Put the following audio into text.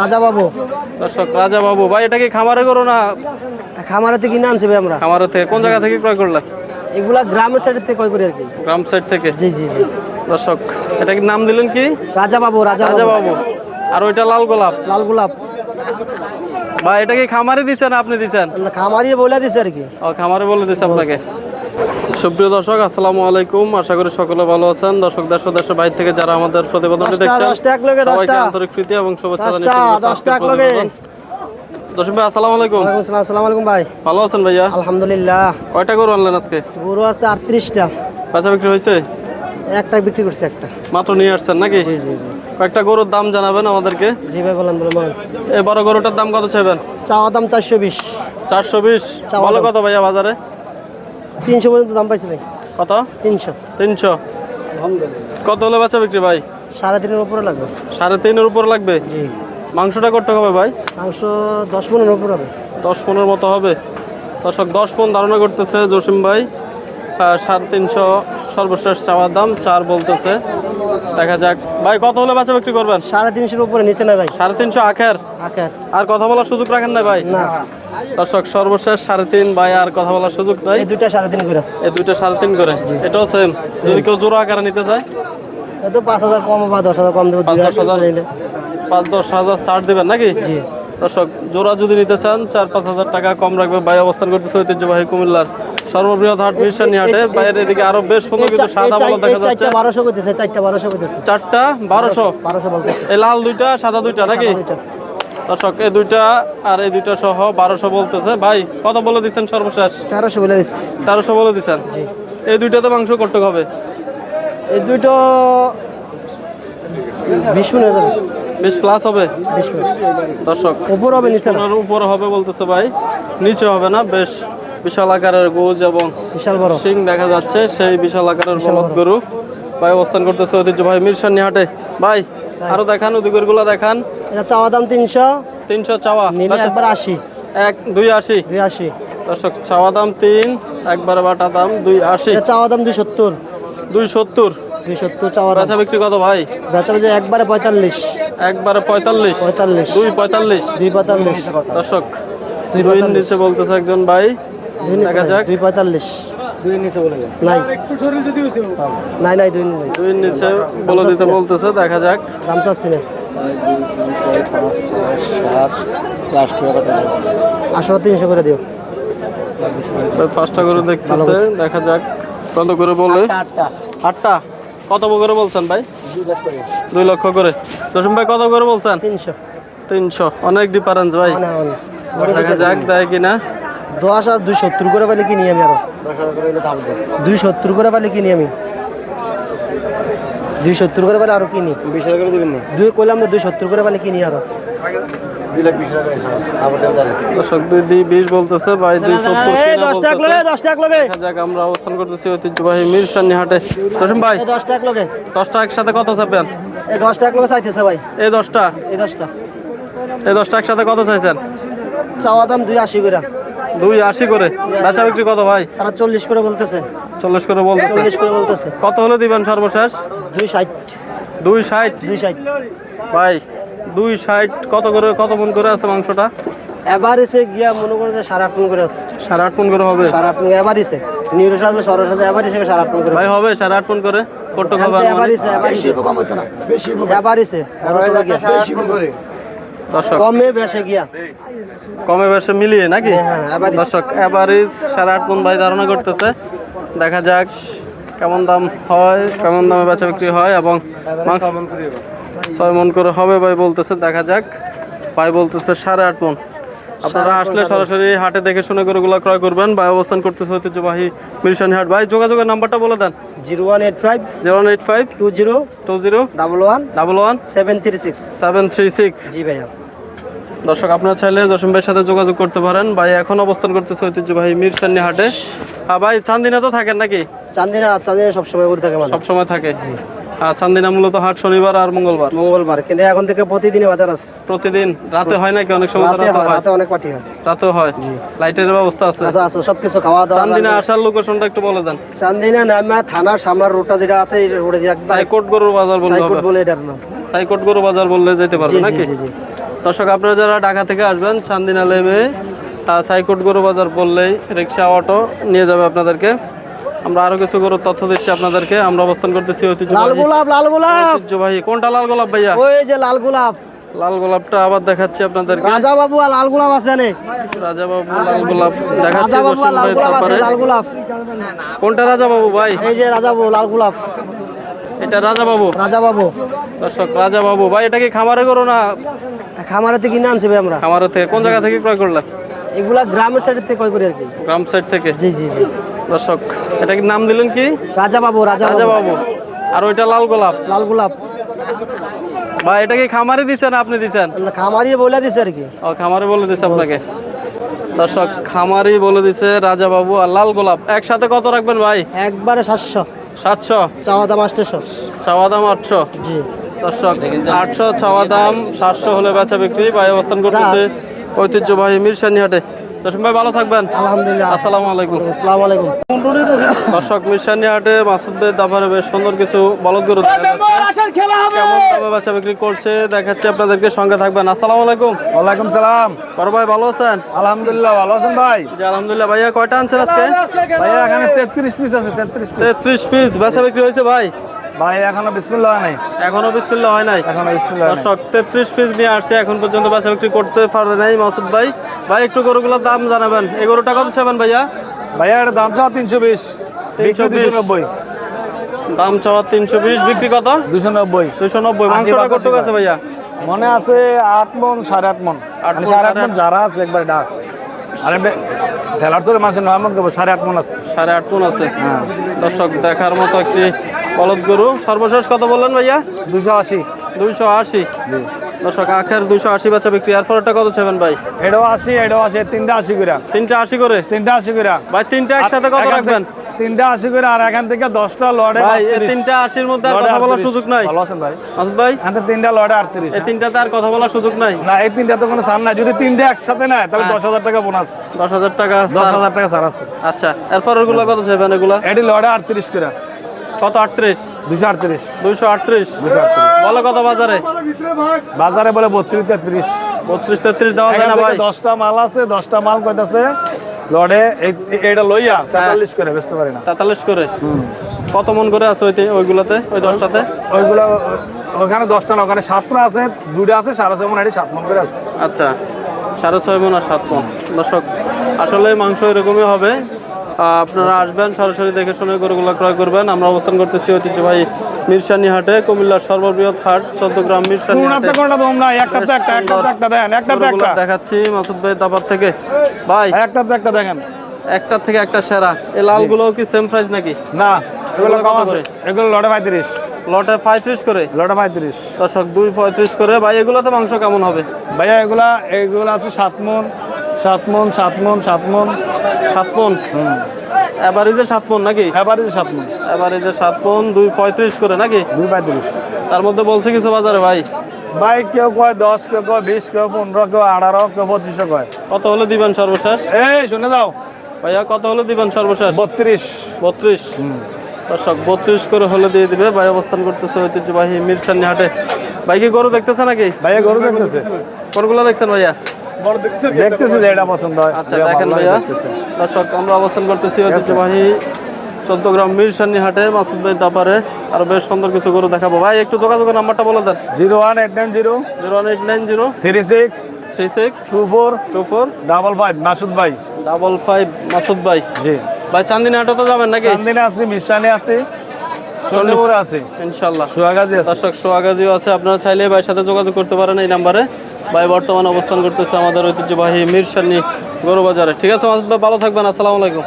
রাজা বাবু দর্শক রাজা বাবু ভাই এটা কি খামারে করো না খামারাতে কিনে আনছে ভাই আমরা। খামারে থেকে কোন জায়গা থেকে ক্রয় এগুলা গ্রামের সাইডের থেকে কয় করি আর কি। গ্রাম সাইড থেকে? জি জি জি। দর্শক এটা কি নাম দিলেন কি? রাজা বাবু রাজা রাজা বাবু আর ওইটা লাল গোলাপ? লাল গোলাপ। ভাই এটা কি খামারে দিচ্ছেন আপনি বলে দিছে আর কি। ও খামারে বলে দিচ্ছে আপনাকে। সুপ্রিয় দর্শক আসসালামু আলাইকুম। আশা করি সকলে ভালো আছেন। দর্শক দেশ ও দেশের বাইরে থেকে যারা আমাদের প্রতিবেদনটি দেখছেন সবাইকে। আন্তরিক প্রীতি এবং শুভেচ্ছা জানিয়ে। দর্শক ভাই আসসালামু আলাইকুম। আসসালাম আলাইকুম ভাই। ভালো আছেন ভাইয়া? আলহামদুলিল্লাহ। কয়টা গরু আনলেন আজকে? গরু আছে আটত্রিশটা। বেচা বিক্রি হয়েছে? একটা বিক্রি করছে একটা। মাত্র নিয়ে আসছেন নাকি? জি জি জি। কয়েকটা গরুর দাম জানাবেন আমাদেরকে। জি ভাই বলেন বলেন এই বড় গরুটার দাম কত চাইবেন? চাওয়া দাম চারশো বিশ। চারশো বিশ। বলো কত ভাইয়া বাজারে? তিনশো পর্যন্ত দাম পাইছে ভাই। কত? তিনশো। তিনশো। কত হলে বেচা বিক্রি ভাই? সাড়ে তিনের উপরে লাগবে। সাড়ে তিনের উপরে লাগবে? জি। মাংসটা করতে হবে ভাই? মাংস দশ পনেরো উপর হবে। দশ পনেরো মতো হবে। দর্শক দশ পন ধারণা করতেছে জসিম ভাই সাড়ে তিনশো সর্বশেষ চাওয়ার দাম চার বলতেছে। দেখা যাক। ভাই কত হলে বেচা বিক্রি করবেন? সাড়ে তিনশোর উপরে নিচে না ভাই। সাড়ে তিনশো আখের? আকার আর কথা বলার সুযোগ রাখেন না ভাই? না। দর্শক সর্বশেষ সাড়ে তিন ভাই আর কথা বলার সুযোগ নাই। এই দুইটা সাড়ে তিন করে। এই দুইটা সাড়ে তিন করে? এটাও সেম যদি কেউ জোড়া আকারে নিতে চায়? এত পাঁচ হাজার কম বা দশ হাজার কম দেবো দশ হাজার। পাঁচ দশ হাজার ছাড় দিবেন নাকি? জি। দর্শক জোড়া যদি নিতে চান চার পাঁচ হাজার টাকা কম রাখবে ভাই অবস্থান করতেছে ঐতিহ্যবাহী কুমিল্লার সর্ববৃহৎ হাট মিশানি হাটে বাইরের এদিকে আরও বেশ সুন্দর কিছু সাদা বলা দেখা যাচ্ছে। চারটা বারোশো করতেছে চারটা বারোশো করতেছে। চারটা? বারোশো? বারোশো বলতেছে। এই লাল দুইটা সাদা দুইটা নাকি? দর্শক এই দুইটা আর এই দুইটা সহ বারোশো বলতেছে। ভাই কত বলে দিচ্ছেন সর্বশেষ? তেরোশো বলে দিচ্ছি। তেরোশো বলে দিচ্ছেন? জি। এই দুইটাতে মাংস করতে হবে? এই দুইটো বিশ মিনিট যাবে। বেশ প্লাস হবে? বিশ মিনিট। দর্শক উপর হবে নিচে উপর হবে বলতেছে ভাই। নিচে হবে না বেশ। বিশাল আকারের গোজ এবং বিশাল বড়। সিং দেখা যাচ্ছে সেই বিশাল আকারের বলদ গরু। ভাই অবস্থান করতেছে ঐতিহ্য ভাই মিরসানি হাটে ভাই আরও দেখান ওদিকেরগুলো দেখান। এটা চাওয়া দাম তিনশো। তিনশো চাওয়া। আচ্ছা, একবার আশি। এক দুই আশি। দুই আশি। দর্শক চাওয়া দাম তিন একবার বাটা দাম দুই আশি। এটা চাওয়া দাম দুই সত্তর। দুই সত্তর। দুই সত্তর চাওয়া দাম। বেচা বিক্রি কত ভাই? বেচা বেচা একবারে পঁয়তাল্লিশ। একবারে পঁয়তাল্লিশ। পঁয়তাল্লিশ। দুই পঁয়তাল্লিশ। দুই পঁয়তাল্লিশ। দর্শক দুই নিচে বলতেছে একজন ভাই দুই নিচে নাই, পঁয়তাল্লিশ। নাই। নাই নাই দুই নাই দুই নিচে বলে দিতে বলতেছে দেখা যাক। দাম চাচ্ছি না আঠারো তিনশো করে দিও। পাঁচটা করে দেখতেছে দেখা যাক। কত করে বলে? আটটা কত করে বলছেন ভাই? দুই লক্ষ করে। দশম ভাই কত করে বলছেন? তিনশো। তিনশো। অনেক ডিফারেন্স ভাই। দেখা যাক দেয় কিনা। দশ আর দুই সত্তর করে পাইলে কিনি আমি আরও। দুই সত্তর করে পাইলে কিনি আমি। দুই সত্তর করে পাইলে আরও কিনি। বিশ হাজার করে দেবেন দুই কইলাম না দুই সত্তর করে পাইলে কিনি আরও। দর্শক দুই দুই বিশ বলতেছে ভাই দুই সত্তর যাক আমরা অবস্থান করতেছি ঐতিহ্যবাহী মিরসানি হাটে দশম ভাই দশ টাকা লগে। দশটা একসাথে কত চাপেন এই দশ টাকা লগে চাইতেছে ভাই। এই দশটা? এই দশটা। এই দশটা একসাথে কত চাইছেন? চাওয়া দাম দুই আশি করে। দুই আশি করে। বেচা বিক্রি কত ভাই? তারা চল্লিশ করে বলতেছে। চল্লিশ করে বলতেছে। চল্লিশ করে বলতেছে। কত হলে দিবেন সর্বশেষ? দুই ষাট। দুই ষাট? দুই ষাট। ভাই দুই ষাট কত করে কত মন করে আছে মাংসটা? এবার এসে গিয়া মনে করে যে সাড়ে আট মন করে আছে। সাড়ে আট মন করে হবে? সাড়ে আট মন এবার এসে নিরস আছে সরস আছে এবার এসে সাড়ে আট মন করে ভাই হবে। সাড়ে আট মন করে? কত হবে এবার এসে এবার এসে এবার এসে গিয়া। দর্শক কমে বেশে গিয়া। কমে বেশি মিলিয়ে নাকি? হ্যাঁ, হ্যাঁ, দর্শক এভারেজ সাড়ে আট ভাই ধারণা করতেছে। দেখা যাক কেমন দাম হয় কেমন দামে বেচা বিক্রি হয় এবং ছয় মন করে হবে ভাই বলতেছে দেখা যাক। ভাই বলতেছে সাড়ে আট মন আপনারা আসলে সরাসরি হাটে দেখে শুনে গরুগুলো ক্রয় করবেন। ভাই অবস্থান করতেছে ঐতিহ্যবাহী মিরসানি হাট। ভাই যোগাযোগের নাম্বারটা বলে দেন। Zero one eight five zero one eight five two zero two zero double one double one seven three six. Seven three six. জি ভাইয়া। দর্শক আপনারা চাইলে জসিম ভাইয়ের সাথে যোগাযোগ করতে পারেন। ভাই এখন অবস্থান করতেছে ঐতিহ্যবাহী মিরসানি হাটে। আর ভাই চান্দিনা তো থাকেন নাকি? চান্দিনা চান্দিনা সবসময় করে থাকে মানে সবসময় থাকে? আর চান্দিনা মূলত হাট শনিবার আর মঙ্গলবার? মঙ্গলবার কিন্তু এখন থেকে প্রতিদিনই বাজার আছে। প্রতিদিন? রাতে হয় নাকি? অনেক সময় রাতে রাতে হয় হয়। রাতে অনেক পার্টি হয়। রাতেও হয়? লাইটের ব্যবস্থা আছে? আচ্ছা আচ্ছা সবকিছু খাওয়া দাওয়া চান্দিনা আসার লোকেশনটা একটু বলে দেন। চান্দিনা নামা থানার সামনার রোডটা যেটা আছে এই রোডে দিয়ে সাইকোট গরুর বাজার বললে সাইকোট বলে এটার নাম। সাইকোট গরু বাজার বললে যেতে পারবে নাকি? জি জি। দর্শক আপনারা যারা ঢাকা থেকে আসবেন চান্দিনা লেমে তা সাইকোট গরু বাজার বললেই রিক্সা অটো নিয়ে যাবে আপনাদেরকে। আমরা আরও কিছু গরুর তথ্য দিচ্ছি আপনাদেরকে। আমরা অবস্থান করতেছি লাল গোলাপ লাল গোলাপ! ঐতিহ্যবাহী। কোনটা লাল গোলাপ ভাইয়া? ওই যে লাল গোলাপ। লাল গোলাপটা আবার দেখাচ্ছি আপনাদের রাজা বাবু আর লাল গোলাপ আছে নে রাজা বাবু লাল গোলাপ দেখাচ্ছি রাজা বাবু লাল গোলাপ আছে লাল গোলাপ। কোনটা রাজা বাবু ভাই? এই যে রাজা বাবু লাল গোলাপ। এটা রাজা বাবু? রাজা বাবু। দর্শক রাজা বাবু ভাই এটা কি খামারে করো না খামারে থেকে কিনে আনছি ভাই আমরা। খামারে থেকে কোন জায়গা থেকে ক্রয় করলেন? এগুলা গ্রামের সাইড থেকে ক্রয় করি আর কি। গ্রাম সাইড থেকে? জি জি জি। দর্শক এটা কি নাম দিলেন কি? রাজা বাবু রাজা রাজা বাবু। আর ওইটা লাল গোলাপ? লাল গোলাপ। ভাই এটা কি খামারে দিছেন আপনি দিছেন? খামারিয়ে বলে দিছে আর কি। ও খামারে বলে দিছে আপনাকে? দর্শক খামারি বলে দিছে রাজা বাবু আর লাল গোলাপ। একসাথে কত রাখবেন ভাই? একবারে সাতশো। সাতশো? চাওয়া দাম আটশোশো চাওয়া দাম আটশো? জি। দর্শক আটশো চাওয়া দাম সাতশো হলে বেচা বিক্রি ভাই অবস্থান করতেছে ঐতিহ্যবাহী মিরসানি হাটে। দর্শক ভাই ভালো থাকবেন। আলহামদুলিল্লাহ। আসসালামু আলাইকুম। আসসালামু আলাইকুম। দর্শক মিরসানি হাটে মাসুদ ভাই দাফারে বেশ সুন্দর কিছু বলদ গরু কেমন দামে বেচা বিক্রি করছে দেখাচ্ছি আপনাদেরকে সঙ্গে থাকবেন। আসসালামু আলাইকুম। ওয়ালাইকুম সালাম। বড় ভাই ভালো আছেন? আলহামদুলিল্লাহ ভালো আছেন ভাই? জি আলহামদুলিল্লাহ। ভাইয়া কয়টা আনছেন আজকে? ভাইয়া এখানে তেত্রিশ পিস আছে তেত্রিশ পিস। তেত্রিশ পিস বেচা বিক্রি হয়েছে ভাই। ভাই এখনও বিসমিল্লাহ নাই। এখনও বিসমিল্লা হয় নাই? এখনও বিসমিল্লাহ নাই। দর্শক তেত্রিশ পিস নিয়ে আসছে এখন পর্যন্ত বেচা বিক্রি করতে পারে নাই মাসুদ ভাই। ভাই একটু গরুগুলোর দাম জানাবেন। এই গরুটা কত চাবেন ভাইয়া? ভাইয়া এটা দাম চাও তিনশো বিশ 320 দুশো নব্বই। দাম চাওয়া তিনশো বিশ বিক্রি কত? দুশো নব্বই। দুশো নব্বই। মাংসটা কত আছে ভাইয়া? মনে আছে আট মন সাড়ে আট মন। মানে সাড়ে আট মন যারা আছে একবার ডাক। আরে ঠেলার চলে মাসে নয় মন সাড়ে আট মন আছে। সাড়ে আট কোন আছে। হ্যাঁ। দর্শক দেখার মতো একটি বলদ গরু সর্বশেষ কত বললেন ভাইয়া? দুশো আশি। দুইশো আশি। দর্শক আখের দুইশো আশি বাচ্চা বিক্রি আর পরেরটা কত চাবেন ভাই? এটাও আশি এটাও আশি তিনটা আশি করে। তিনটা আশি করে? তিনটা আশি করে। ভাই তিনটা একসাথে কত রাখবেন? তিনটা আশি করে আর এখান থেকে দশটা লড়ে ভাই তিনটা আশির মধ্যে আর কথা বলার সুযোগ নাই। ভালো আছেন ভাই? মাসুদ ভাই? এখান তিনটা লড়ে আটত্রিশ। এই তিনটাতে আর কথা বলার সুযোগ নাই। না এই তিনটা তো কোনো সার নাই। যদি তিনটা একসাথে নেয় তাহলে হ্যাঁ। দশ হাজার টাকা বোনাস দশ হাজার টাকা দশ হাজার টাকা সার আছে। আচ্ছা এরপর ওগুলো কত চাইবেন এগুলা? এটি লড়ে আটত্রিশ করে। কত আটত্রিশ? দুশো আটত্রিশ। দুইশো আটত্রিশ। দুশো আটত্রিশ। বলো কত বাজারে? বাজারে বলে বত্রিশ তেত্রিশ। বত্রিশ তেত্রিশ দেওয়া যায় না ভাই। দশটা মাল আছে দশটা মাল কইতাছে লড়ে এইটা লইয়া তেতাল্লিশ করে বেচতে পারি না। তেতাল্লিশ করে? কত মন করে আছে ওই ওইগুলোতে ওই দশটাতে? ওইগুলো ওখানে দশটা না ওখানে সাতটা আছে দুটা আছে সাড়ে ছয় মন এটি সাত মন করে আছে। আচ্ছা সাড়ে ছয় মন আর সাত মন। দর্শক আসলে মাংস এরকমই হবে। আপনারা আসবেন সরাসরি দেখে শুনে গরুগুলো ক্রয় করবেন। আমরা অবস্থান করতেছি ঐতিহ্যবাহী মিরসানি হাটে কুমিল্লার সর্ববৃহৎ হাট চোদ্দ গ্রাম মিরসানি হাটে কোনটা কোনটা তোমরা একটা তো একটা একটা তো একটা দেন একটা তো গরুগুলো একটা। দেখাচ্ছি মাসুদ ভাই দাবার থেকে। ভাই একটা তো একটা দেখেন। একটা থেকে একটা সেরা। এই লালগুলো কি সেম প্রাইস নাকি? না এগুলো কম আছে এগুলো লড়ে পঁয়ত্রিশ। লটে পঁয়ত্রিশ করে? লড়ে পঁয়ত্রিশ। দর্শক দুই পঁয়ত্রিশ করে। ভাই এগুলোতে মাংস কেমন হবে? ভাইয়া এগুলা এগুলো আছে সাত মন। সাত মন সাত মন সাত মন সাত মন এভারেজে সাত মন নাকি? এবারে সাত মন এভারেজে সাত মন দুই পঁয়ত্রিশ করে নাকি? দুই পঁয়ত্রিশ। তার মধ্যে বলছে কিছু বাজারে ভাই? ভাই কেউ কয় দশ কেউ কয় বিশ কেউ পনেরো কেউ আঠারো কেউ পঁচিশশো কয়। কত হলে দিবেন সর্বশেষ? এই শুনে যাও। ভাইয়া কত হলে দিবেন সর্বশেষ? বত্রিশ। বত্রিশ। দর্শক বত্রিশ করে হলে দিয়ে দিবে। ভাই অবস্থান করতেছে ঐতিহ্যবাহী মিরসানি হাটে। ভাই কি গরু দেখতেছে নাকি? ভাইয়া গরু দেখতেছে। কোনগুলো দেখছেন ভাইয়া? দেখতেছে যে এটা পছন্দ হয়। আচ্ছা দেখেন ভাইয়া। দর্শক আমরা অবস্থান করতেছি ঐতিহ্যবাহী চোদ্দ গ্রাম মিরসানি হাটে মাসুদ ভাই দাপারে। আরও বেশ সুন্দর কিছু গরু দেখাবো। ভাই একটু যোগাযোগের নাম্বারটা বলে দেন। Zero one eight nine zero zero one eight nine zero three six three six two four two four double five Masud ভাই। ডাবল ফাইভ মাসুদ ভাই। জি। ভাই চান্দিনী হাটে তো যাবেন নাকি? চান্দিনে আছে মিশানে আছে চন্দ্রপুরে আছে। ইনশাল্লাহ। সুয়াগাজি আছে। দর্শক সোয়াগাজিও আছে। আপনারা চাইলে ভাইয়ের সাথে যোগাযোগ করতে পারেন এই নাম্বারে। ভাই বর্তমানে অবস্থান করতেছে আমাদের ঐতিহ্যবাহী মিরসানি গরুবাজারে। ঠিক আছে ভালো থাকবেন আসসালামু আলাইকুম।